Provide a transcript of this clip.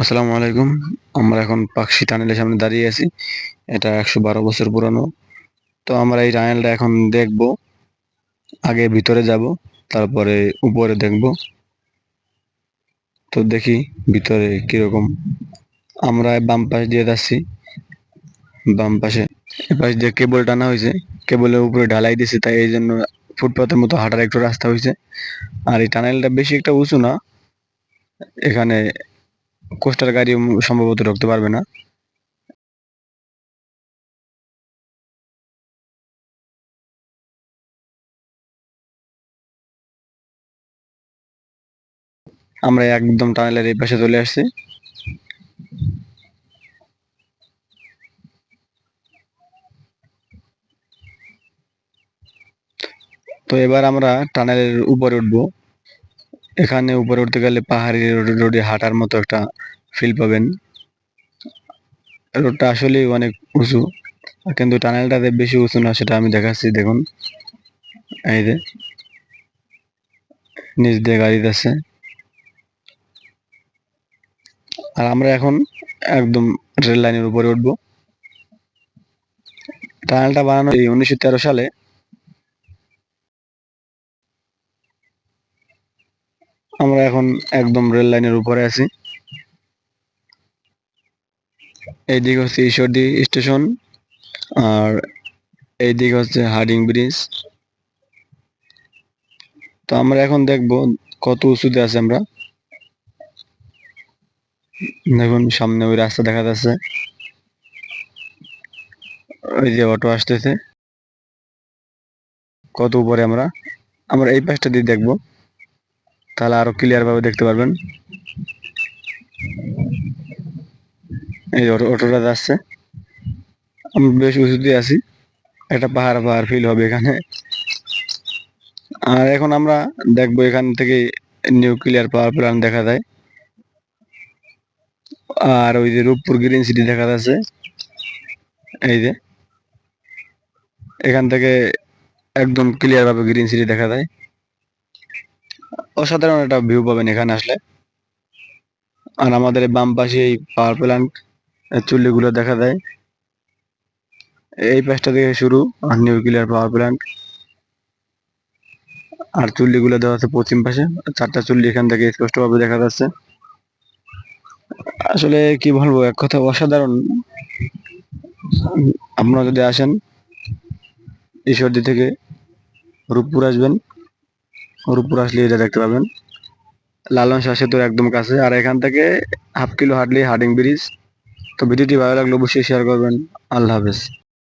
আসসালামু আলাইকুম। আমরা এখন পাকশি টানেলের সামনে দাঁড়িয়ে আছি। এটা একশো বারো বছর পুরানো। তো আমরা এই টানেলটা এখন দেখব। আগে ভিতরে যাব, তারপরে উপরে দেখব। তো দেখি ভিতরে কীরকম। আমরা বাম পাশ দিয়ে যাচ্ছি। বাম পাশে। এ পাশ দিয়ে কেবল টানা হয়েছে। কেবলের উপরে ঢালাই দিয়েছে, তাই এই জন্য ফুটপাতের মতো হাঁটার একটু রাস্তা হয়েছে। আর এই টানেলটা বেশি একটা উঁচু না। এখানে কোস্টার গাড়ি সম্ভবত ঢুকতে পারবে না। আমরা একদম টানেলের এই পাশে চলে আসছি। তো এবার আমরা টানেলের উপরে উঠবো। এখানে উপরে উঠতে গেলে পাহাড়ি রোডে রোডে হাঁটার মতো একটা ফিল পাবেন। রোডটা আসলেই অনেক উঁচু, কিন্তু টানেলটাতে বেশি উঁচু না, সেটা আমি দেখাচ্ছি, দেখুন। এই যে, নিচ দিয়ে গাড়ি যাচ্ছে। আর আমরা এখন একদম রেল লাইনের উপরে উঠবো। টানেলটা বানানো এই উনিশশো তেরো সালে আমরা এখন একদম রেল লাইনের উপরে আছি। এই দিক হচ্ছে ঈশ্বরদী স্টেশন আর এই দিক হচ্ছে হার্ডিং ব্রিজ তো আমরা এখন দেখব কত উঁচুতে আছে আমরা। দেখুন, সামনে ওই রাস্তা দেখা যাচ্ছে। ওই যে অটো আসতেছে। কত উপরে আমরা? আমরা এই পাশটা দিয়ে দেখব। তাহলে আরও ক্লিয়ার ভাবে দেখতে পারবেন। এই অটো, অটোটা যাচ্ছে। আমি বেশ উঁচুতে আছি। একটা পাহাড় পাহাড় ফিল হবে এখানে। আর এখন আমরা দেখব এখান থেকে নিউক্লিয়ার পাওয়ার প্ল্যান্ট দেখা যায়। আর ওই যে রূপপুর গ্রিন সিটি দেখা যাচ্ছে। এই যে। এখান থেকে একদম ক্লিয়ার ভাবে গ্রিন সিটি দেখা যায়। অসাধারণ একটা ভিউ পাবেন এখানে আসলে। আর আমাদের বাম পাশে এই পাওয়ার প্ল্যান্ট চুল্লিগুলো দেখা দেয় এই পাশটা থেকে শুরু, আর নিউক্লিয়ার পাওয়ার প্ল্যান্ট আর চুল্লিগুলো দেওয়া আছে পশ্চিম পাশে, চারটা চুল্লি এখান থেকে স্পষ্টভাবে দেখা যাচ্ছে। আসলে কি বলব, এক কথা অসাধারণ। আপনারা যদি আসেন, ঈশ্বরদী থেকে রূপপুর আসবেন। রূপপুর আসলে এটা দেখতে পাবেন। লালন শাহ সেতুর একদম কাছে। আর এখান থেকে হাফ কিলো হাঁটলেই হার্ডিং ব্রিজ। তো ভিডিওটি ভালো লাগলে অবশ্যই শেয়ার করবেন। আল্লাহ হাফেজ।